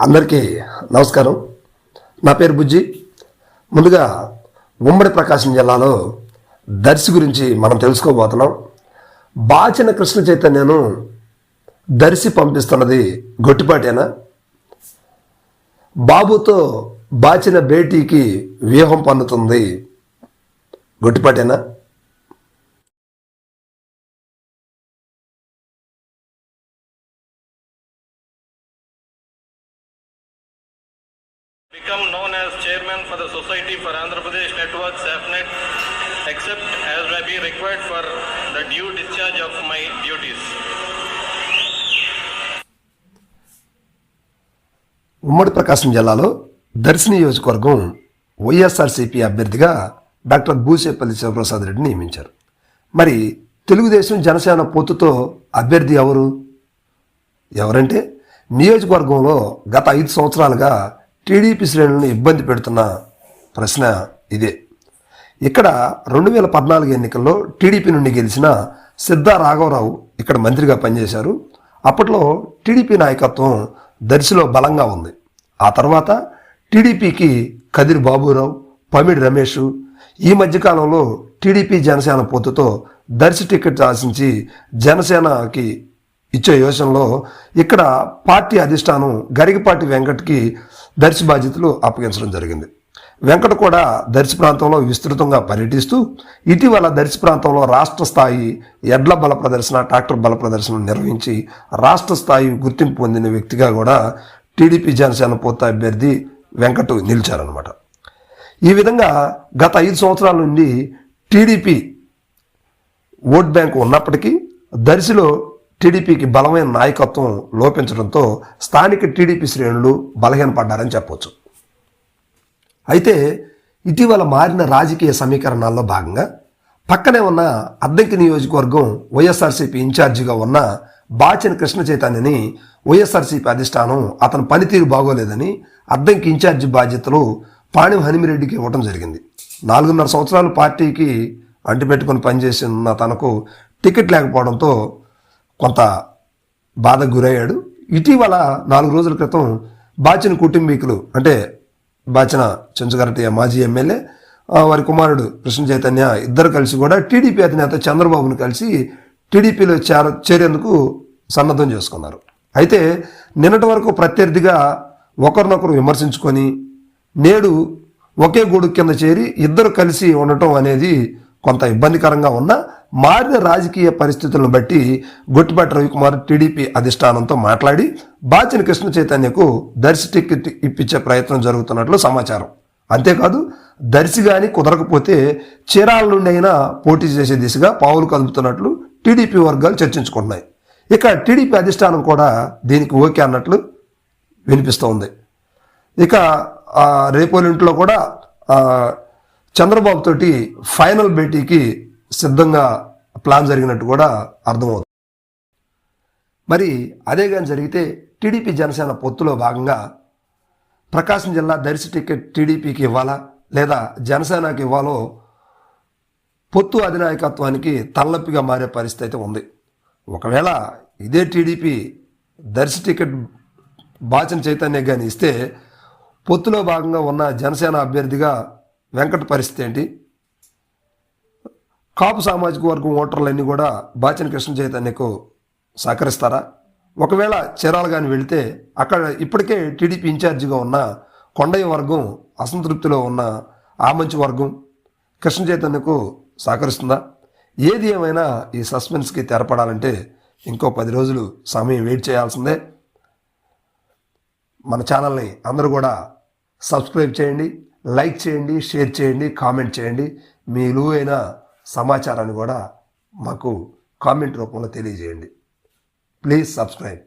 అందరికీ నమస్కారం. నా పేరు బుజ్జి. ముందుగా ఉమ్మడి ప్రకాశం జిల్లాలో దర్శి గురించి మనం తెలుసుకోబోతున్నాం. బాచిన కృష్ణ చైతన్యను దర్శి పంపిస్తున్నది గొట్టిపాటేనా? బాబుతో బాచిన భేటీకి వ్యూహం పన్నుతుంది గొట్టిపాటేనా? Become known as chairman for the Society for Andhra Pradesh Network SAFNET except as may be required for the due discharge of my duties. ఉమ్మడి ప్రకాశం జిల్లాలో దర్శి నియోజకవర్గం వైఎస్ఆర్సీపీ అభ్యర్థిగా డాక్టర్ భూసేపల్లి శివప్రసాద్ రెడ్డి నియమించారు మరి తెలుగుదేశం జనసేన పొత్తుతో అభ్యర్థి ఎవరు ఎవరంటే నియోజకవర్గంలో గత ఐదు సంవత్సరాలుగా టీడీపీ శ్రేణులను ఇబ్బంది పెడుతున్న ప్రశ్న ఇదే. ఇక్కడ రెండు వేల పద్నాలుగు ఎన్నికల్లో టీడీపీ నుండి గెలిచిన సిద్ధా రాఘవరావు ఇక్కడ మంత్రిగా పనిచేశారు. అప్పట్లో టీడీపీ నాయకత్వం దర్శిలో బలంగా ఉంది. ఆ తర్వాత టీడీపీకి కదిరి బాబురావు పమిడి రమేష్ ఈ మధ్యకాలంలో టీడీపీ జనసేన పొత్తుతో దర్శి టికెట్ ఆశించి జనసేనకి ఇచ్చే యోచనలో ఇక్కడ పార్టీ అధిష్టానం గరికపాటి వెంకట్కి దర్శి బాధ్యతలు అప్పగించడం జరిగింది. వెంకట కూడా దర్శి ప్రాంతంలో విస్తృతంగా పర్యటిస్తూ ఇటీవల దర్శి ప్రాంతంలో రాష్ట్ర స్థాయి ఎడ్ల బల ప్రదర్శన ట్రాక్టర్ బల ప్రదర్శన నిర్వహించి రాష్ట్ర స్థాయి గుర్తింపు పొందిన వ్యక్తిగా కూడా టీడీపీ జనసేన పొత్తు అభ్యర్థి వెంకట నిలిచారనమాట ఈ విధంగా గత ఐదు సంవత్సరాల నుండి టీడీపీ ఓట్ బ్యాంక్ ఉన్నప్పటికీ దర్శిలో టీడీపీకి బలమైన నాయకత్వం లోపించడంతో స్థానిక టీడీపీ శ్రేణులు బలహీనపడ్డారని చెప్పవచ్చు అయితే ఇటీవల మారిన రాజకీయ సమీకరణాల్లో భాగంగా పక్కనే ఉన్న అద్దంకి నియోజకవర్గం వైఎస్ఆర్సీపీ ఇన్ఛార్జిగా ఉన్న బాచిన కృష్ణ చైతన్యని వైఎస్ఆర్సీపీ అధిష్టానం అతని పనితీరు బాగోలేదని అద్దంకి ఇన్ఛార్జి బాధ్యతలు పాణిం హనిమిరెడ్డికి ఇవ్వడం జరిగింది. నాలుగున్నర సంవత్సరాలు పార్టీకి అంటిపెట్టుకుని పనిచేసిన తనకు టికెట్ లేకపోవడంతో కొంత బాధకు గురయ్యాడు. ఇటీవల నాలుగు రోజుల క్రితం బాచిన కుటుంబీకులు అంటే బాచిన చెంచుగరటి మాజీ ఎమ్మెల్యే వారి కుమారుడు కృష్ణ చైతన్య ఇద్దరు కలిసి కూడా టీడీపీ అధినేత చంద్రబాబును కలిసి టీడీపీలో చేర చేరేందుకు సన్నద్ధం చేసుకున్నారు. అయితే నిన్నటి వరకు ప్రత్యర్థిగా ఒకరినొకరు విమర్శించుకొని నేడు ఒకే గూడు కింద చేరి ఇద్దరు కలిసి ఉండటం అనేది కొంత ఇబ్బందికరంగా ఉన్న మారిన రాజకీయ పరిస్థితులను బట్టి గొట్టిపాటి రవికుమార్ టీడీపీ అధిష్టానంతో మాట్లాడి బాచిన కృష్ణ చైతన్యకు దర్శి టికెట్ ఇప్పించే ప్రయత్నం జరుగుతున్నట్లు సమాచారం. అంతేకాదు దర్శి గాని కుదరకపోతే చీరాల నుండి అయినా పోటీ చేసే దిశగా పావులు కదుపుతున్నట్లు టీడీపీ వర్గాలు చర్చించుకున్నాయి ఇక టీడీపీ అధిష్టానం కూడా దీనికి ఓకే అన్నట్లు వినిపిస్తోంది. ఇక రేపోలింట్లో కూడా చంద్రబాబు తోటి ఫైనల్ భేటీకి సిద్ధంగా ప్లాన్ జరిగినట్టు కూడా అర్థమవుతుంది. మరి అదే కానీ జరిగితే టీడీపీ జనసేన పొత్తులో భాగంగా ప్రకాశం జిల్లా దర్శి టికెట్ టీడీపీకి ఇవ్వాలా? లేదా జనసేనకి ఇవ్వాలో? పొత్తు అధినాయకత్వానికి తలనొప్పిగా మారే పరిస్థితి అయితే ఉంది. ఒకవేళ ఇదే టీడీపీ దర్శి టికెట్ బాచన చైతన్య కానీ ఇస్తే పొత్తులో భాగంగా ఉన్న జనసేన అభ్యర్థిగా వెంకట పరిస్థితి ఏంటి? కాపు సామాజిక వర్గం ఓటర్లన్నీ కూడా బాచిన కృష్ణ చైతన్యకు సహకరిస్తారా? ఒకవేళ చీరాలు కానీ వెళితే అక్కడ ఇప్పటికే టీడీపీ ఇన్ఛార్జిగా ఉన్న కొండయ్య వర్గం అసంతృప్తిలో ఉన్న ఆమంచి వర్గం కృష్ణ చైతన్యకు సహకరిస్తుందా? ఏది ఏమైనా ఈ సస్పెన్స్కి తెరపడాలంటే ఇంకో పది రోజులు సమయం వెయిట్ చేయాల్సిందే. మన ఛానల్ని అందరూ కూడా సబ్స్క్రైబ్ చేయండి లైక్ చేయండి షేర్ చేయండి కామెంట్ చేయండి. మీ విలువైన సమాచారాన్ని కూడా మాకు కామెంట్ రూపంలో తెలియజేయండి. Please subscribe